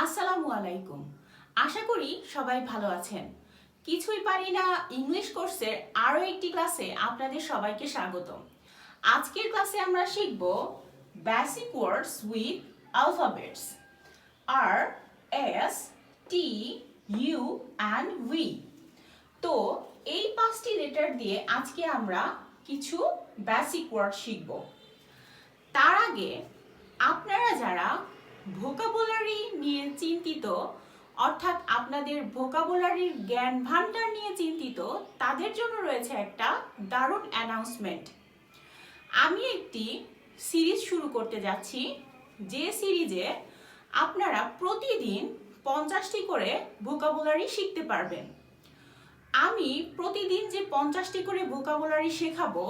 আসসালামু আলাইকুম। আশা করি সবাই ভালো আছেন। কিছুই পারি না ইংলিশ কোর্সের আরও একটি ক্লাসে আপনাদের সবাইকে স্বাগতম। আজকের ক্লাসে আমরা শিখব basic words with alphabets R S T U and V তো এই পাঁচটি লেটার দিয়ে আজকে আমরা কিছু বেসিক ওয়ার্ড শিখব। তার আগে আপনারা যারা ভোকাবুলারি নিয়ে চিন্তিত, অর্থাৎ আপনাদের ভোকাবুলারির জ্ঞান ভান্ডার নিয়ে চিন্তিত, তাদের জন্য রয়েছে একটা দারুণ অ্যানাউন্সমেন্ট আমি একটি সিরিজ শুরু করতে যাচ্ছি, যে সিরিজে আপনারা প্রতিদিন পঞ্চাশটি করে ভোকাবুলারি শিখতে পারবেন। আমি প্রতিদিন যে পঞ্চাশটি করে ভোকাবুলারি শেখাবো,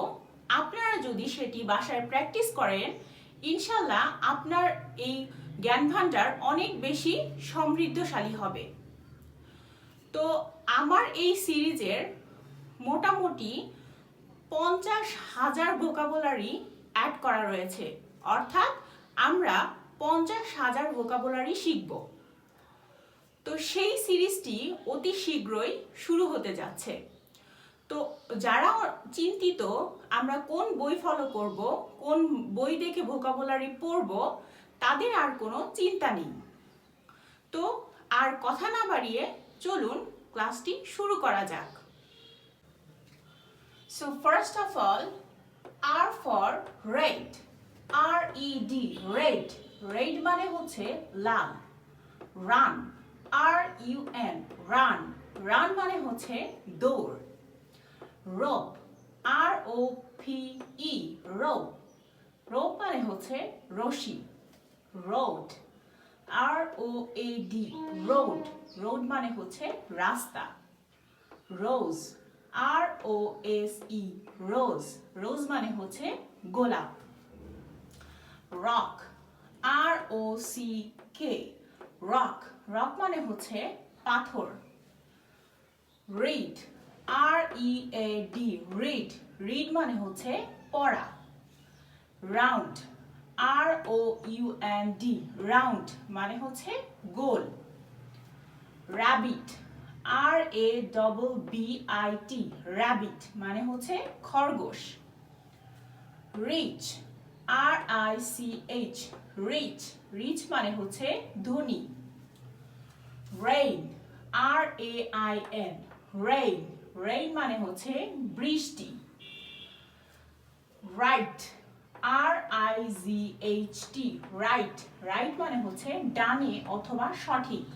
আপনারা যদি সেটি বাসায় প্র্যাকটিস করেন ইনশাল্লাহ আপনার এই জ্ঞান ভান্ডার অনেক বেশি সমৃদ্ধশালী হবে। তো আমার এই সিরিজের মোটামুটি পঞ্চাশ হাজার ভোকাবুলারি অ্যাড করা রয়েছে। অর্থাৎ আমরা পঞ্চাশ হাজার ভোকাবুলারি শিখব। তো সেই সিরিজটি অতি শীঘ্রই শুরু হতে যাচ্ছে। তো যারা চিন্তিত, আমরা কোন বই ফলো করব, কোন বই দেখে ভোকাবুলারি পড়ব, তাদের আর কোনো চিন্তা নেই। তো আর কথা না বাড়িয়ে চলুন ক্লাসটি শুরু করা যাক। So first of all R for red R E D red red মানে হচ্ছে লাল। Run R U N run run মানে হচ্ছে দৌড়। Rope R O P E rope. Rope মানে হচ্ছে রশি, road R O A D road. Road মানে হচ্ছে রাস্তা। রোজ আর ও এস ই রোজ। রোজ মানে হচ্ছে গোলাপ। Rock R O C K rock. Rock মানে হচ্ছে পাথর। Read R E A D read read মানে হচ্ছে পড়া। Round R O U N D round মানে হচ্ছে গোল। Rabbit R A double B I T rabbit মানে হচ্ছে খরগোশ। Rich R I C H rich rich মানে হচ্ছে ধনী। Rain R A I N rain rain মানে হচ্ছে বৃষ্টি। Right R I G H T right right মানে হচ্ছে ডানে অথবা সঠিক।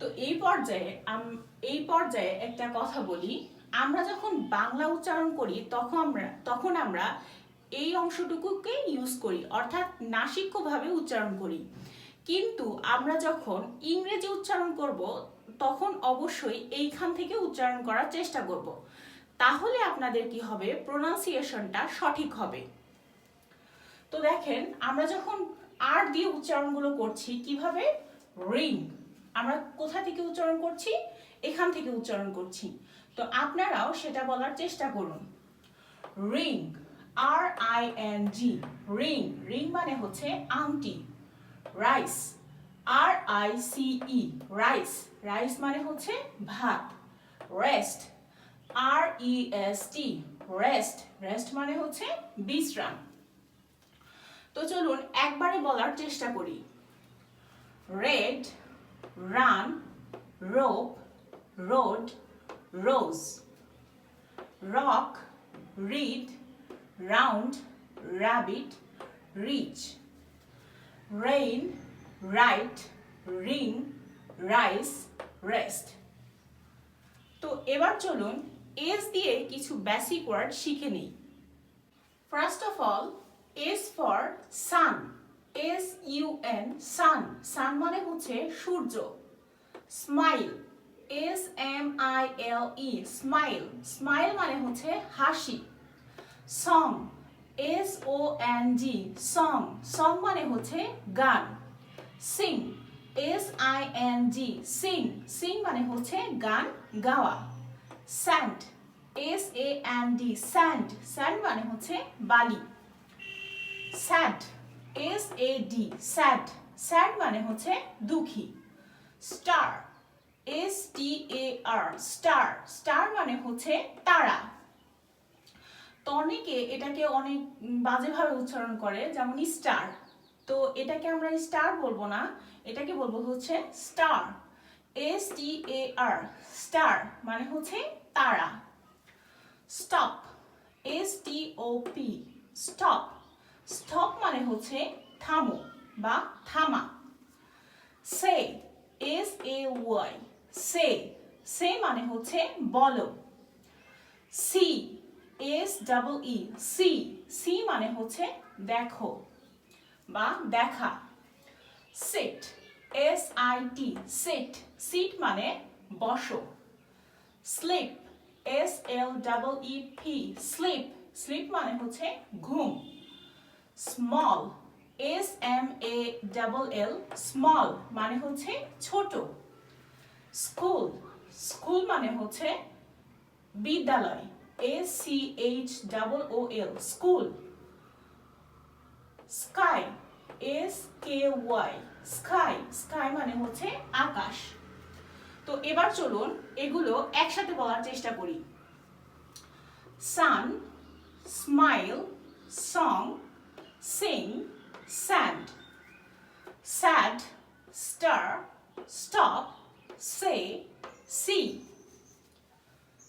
তো এই পর্যায়ে এই পর্যায়ে একটা কথা বলি। আমরা যখন বাংলা উচ্চারণ করি, তখন আমরা তখন আমরা এই অংশটুকুকে ইউজ করি, অর্থাৎ নাসিক্যভাবে উচ্চারণ করি। কিন্তু আমরা যখন ইংরেজি উচ্চারণ করব, তখন অবশ্যই এইখান থেকে উচ্চারণ করার চেষ্টা করব। তাহলে আপনাদের কি হবে? প্রোনাউন্সিয়েশনটা সঠিক হবে। তো দেখেন, আমরা যখন আর দিয়ে উচ্চারণগুলো করছি, কীভাবে? রিং আমরা কোথা থেকে উচ্চারণ করছি? এখান থেকে উচ্চারণ করছি। তো আপনারাও সেটা বলার চেষ্টা করুন। Ring R I N G ring ring মানে হচ্ছে আংটি। Rice R I C E rice rice মানে হচ্ছে ভাত। Rest R E S T rest rest মানে হচ্ছে বিশ্রাম। তো চলুন একবারে বলার চেষ্টা করি। Red run rope road rose rock read round rabbit rich rain right ring rice rest তো এবার চলুন এস দিয়ে কিছু বেসিক ওয়ার্ড শিখে নিই। First of all S for sun S U N sun sun মানে হচ্ছে সূর্য। Smile S M I L E smile smile মানে হচ্ছে হাসি। Song S O N G song song মানে হচ্ছে গান। Sing S I N G sing sing মানে হচ্ছে গান গাওয়া। Sand S A N D sand sand মানে হচ্ছে বালি। Sad S A D sad sad মানে হচ্ছে দুঃখী। Star S T A R star star মানে হচ্ছে তারা। তো অনেকে এটাকে অনেক বাজেভাবে উচ্চারণ করে, যেমন স্টার। তো এটাকে আমরা স্টার বলব না, এটাকে বলব হচ্ছে star, S T A R, star মানে হচ্ছে তারা। Stop, S T O P, stop. Stop মানে হচ্ছে থামো বা থামা। সে, এস এ ওয়াই, সে। সে মানে হচ্ছে বলো। See S double E see see মানে হচ্ছে দেখো বা দেখা। Sit S I T sit sit মানে বসো। Sleep S L double E P sleep sleep মানে হচ্ছে ঘুম। Small S M A double L small মানে হচ্ছে ছোট। স্কুল স্কুল মানে হচ্ছে বিদ্যালয়। S C H double O L school sky S K Y sky sky মানে হচ্ছে আকাশ। তো এবার চলুন এগুলো একসাথে বলার চেষ্টা করি। Sun smile song sing sand sad star stop say see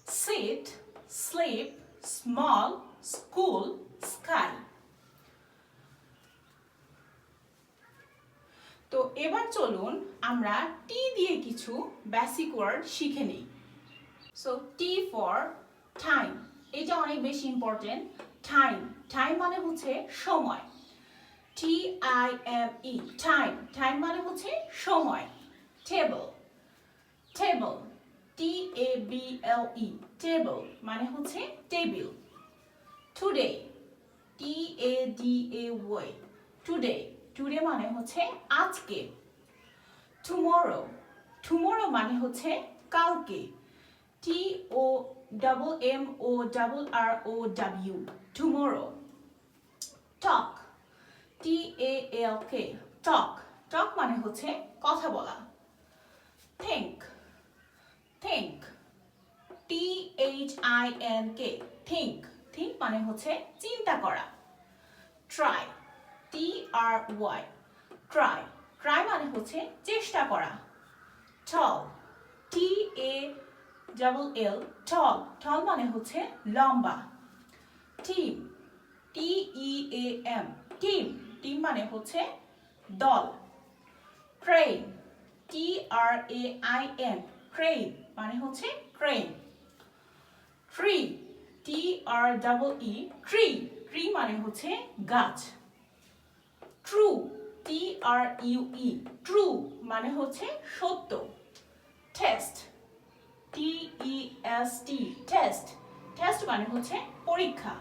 sit, sleep, small, school, sky. তো এবার চলুন আমরা টি দিয়ে কিছু বেসিক ওয়ার্ড শিখে নিই। সো টি ফর টাইম এটা অনেক বেশি ইম্পর্টেন্ট টাইম টাইম মানে হচ্ছে সময়। T I M E time time মানে হচ্ছে সময়। Table table T A B L E table মানে হচ্ছে table today T A D A Y today today মানে হচ্ছে আজকে. টুমরো টুমরো মানে হচ্ছে কালকে. T O double M O double R O W tomorrow talk T A L K talk talk মানে হচ্ছে কথা বলা. Think think T H I N K think think মানে হচ্ছে চিন্তা করা try T R Y try try মানে হচ্ছে চেষ্টা করা tall T A double L tall tall মানে হচ্ছে লম্বা team T E A M team team মানে হচ্ছে দল train T R A I N train মানে হচ্ছে train tree T R double E tree tree মানে হচ্ছে গাছ। True T R U E true মানে হচ্ছে সত্য। Test T E S T test test মানে হচ্ছে পরীক্ষা।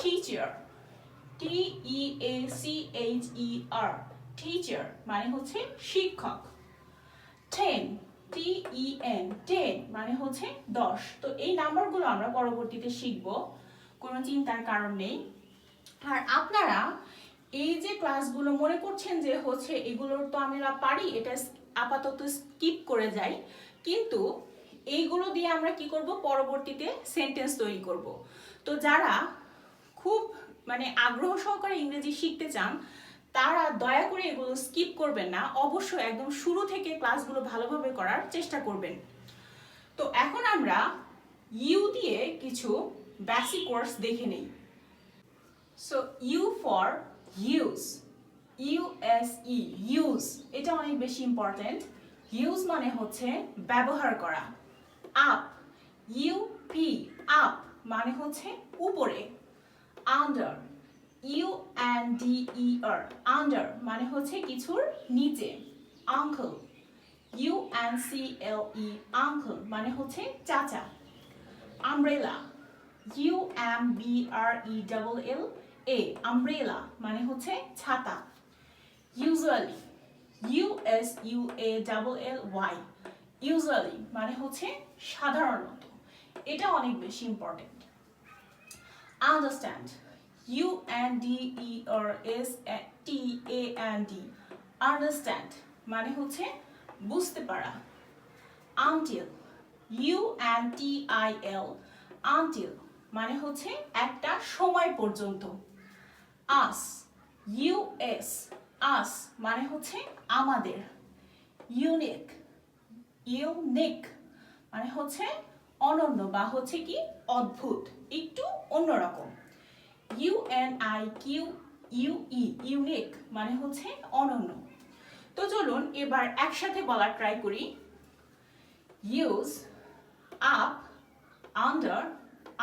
Teacher T E A C H E R teacher মানে হচ্ছে শিক্ষক। টেন ই এন টেন মানে হচ্ছে দশ। তো এই নাম্বারগুলো আমরা পরবর্তীতে শিখব। কোনো চিন্তার কারণ নেই। আর আপনারা এই যে ক্লাসগুলো মনে করছেন যে হচ্ছে এগুলোর তো আমরা পারি, এটা আপাতত স্কিপ করে যাই। কিন্তু এইগুলো দিয়ে আমরা কি করব? পরবর্তীতে সেন্টেন্স তৈরি করব। তো যারা খুব মানে আগ্রহ সহকারে ইংরেজি শিখতে চান তারা দয়া করে এগুলো স্কিপ করবেন না। অবশ্যই একদম শুরু থেকে ক্লাসগুলো ভালোভাবে করার চেষ্টা করবেন। তো এখন আমরা ইউ দিয়ে কিছু বেসিক কোর্স দেখে নেই। So U for use E use এটা অনেক বেশি ইম্পর্টেন্ট ইউজ মানে হচ্ছে ব্যবহার করা। আপ ইউ পি আপ মানে হচ্ছে উপরে। Under U N D E R under মানে হচ্ছে কিছুর নিচে uncle U N C L E uncle মানে হচ্ছে চাচা umbrella U M B R E double L A umbrella মানে হচ্ছে ছাতা usually U S U A double L Y usually মানে হচ্ছে সাধারণত, এটা অনেক বেশি important understand U N D E R S T A N D understand মানে হচ্ছে বুঝতে পারা। Until U N T I L until মানে হচ্ছে একটা সময় পর্যন্ত। আস ইউ এস আস মানে হচ্ছে আমাদের। ইউনিক ইউনিক মানে হচ্ছে অনন্য বা হচ্ছে কি অদ্ভুত, একটু অন্যরকম। U N I Q U E unique মানে হচ্ছে অনন্য। তো চলুন এবার একসাথে বলার ট্রাই করি। Use up under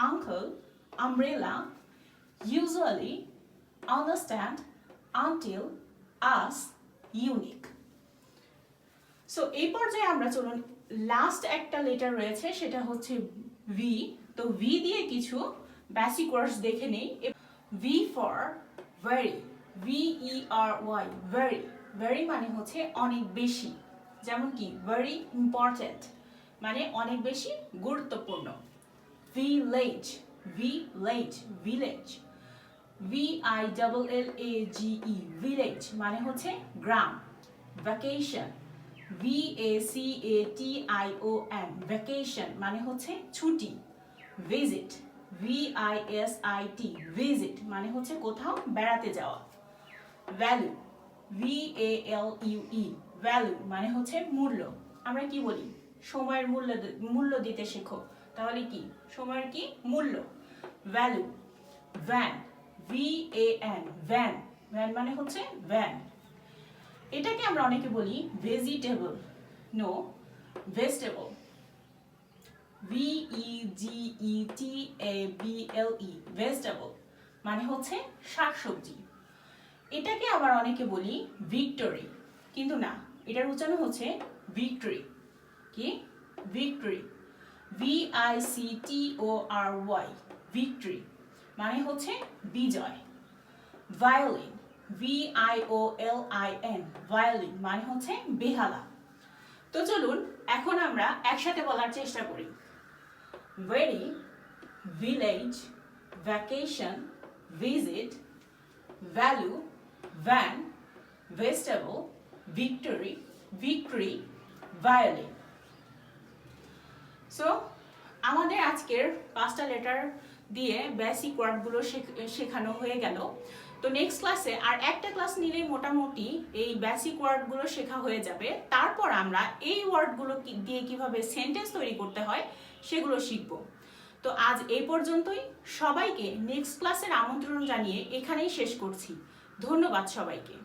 uncle umbrella usually understand until us unique so এই পর্যায়ে আমরা চলুন লাস্ট একটা লেটার রয়েছে, সেটা হচ্ছে ভি তো ভি দিয়ে কিছু বেসিক ওয়ার্ডস দেখে নেই। V for very V E R Y very very মানে হচ্ছে অনেক বেশি। যেমন কি ভেরি ইম্পর্ট্যান্ট মানে অনেক বেশি গুরুত্বপূর্ণ। Village village village V I double L A G E village মানে হচ্ছে গ্রাম। Vacation V A C A T I O N vacation মানে হচ্ছে ছুটি। ভিজিট টি ভিজিট মানে হচ্ছে কোথাও বেড়াতে যাওয়া। Value V A L U E value মানে হচ্ছে মূল্য। আমরা কি বলি? সময়ের মূল্য মূল্য দিতে শেখো। তাহলে কি? সময়ের কি? মূল্য। Value van V A N van van মানে হচ্ছে ভ্যান এটাকে আমরা অনেকে বলি vegetable no vegetable V E G E T A B L E vegetable মানে হচ্ছে শাকসবজি। এটাকে আবার অনেকে বলি ভিক্টরি, কিন্তু না, এটার উচ্চারণ হচ্ছে ভিক্টরি। কি? Victory. V I C T O R Y victory মানে হচ্ছে বিজয়। Violin V I O L I N violin মানে হচ্ছে বেহালা। তো চলুন, এখন আমরা একসাথে বলার চেষ্টা করি। Very village vacation visit value van vegetable victory victory violin so আমাদের আজকের পাঁচটা লেটার দিয়ে বেসিক ওয়ার্ডগুলো শেখানো হয়ে গেল। তো নেক্সট ক্লাসে আর একটা ক্লাস নিলেই মোটামুটি এই বেসিক ওয়ার্ডগুলো শেখা হয়ে যাবে। তারপর আমরা এই ওয়ার্ডগুলো দিয়ে কীভাবে সেন্টেন্স তৈরি করতে হয় সেগুলো শিখব। তো আজ এই পর্যন্তই। সবাইকে নেক্সট ক্লাসের আমন্ত্রণ জানিয়ে এখানেই শেষ করছি। ধন্যবাদ সবাইকে।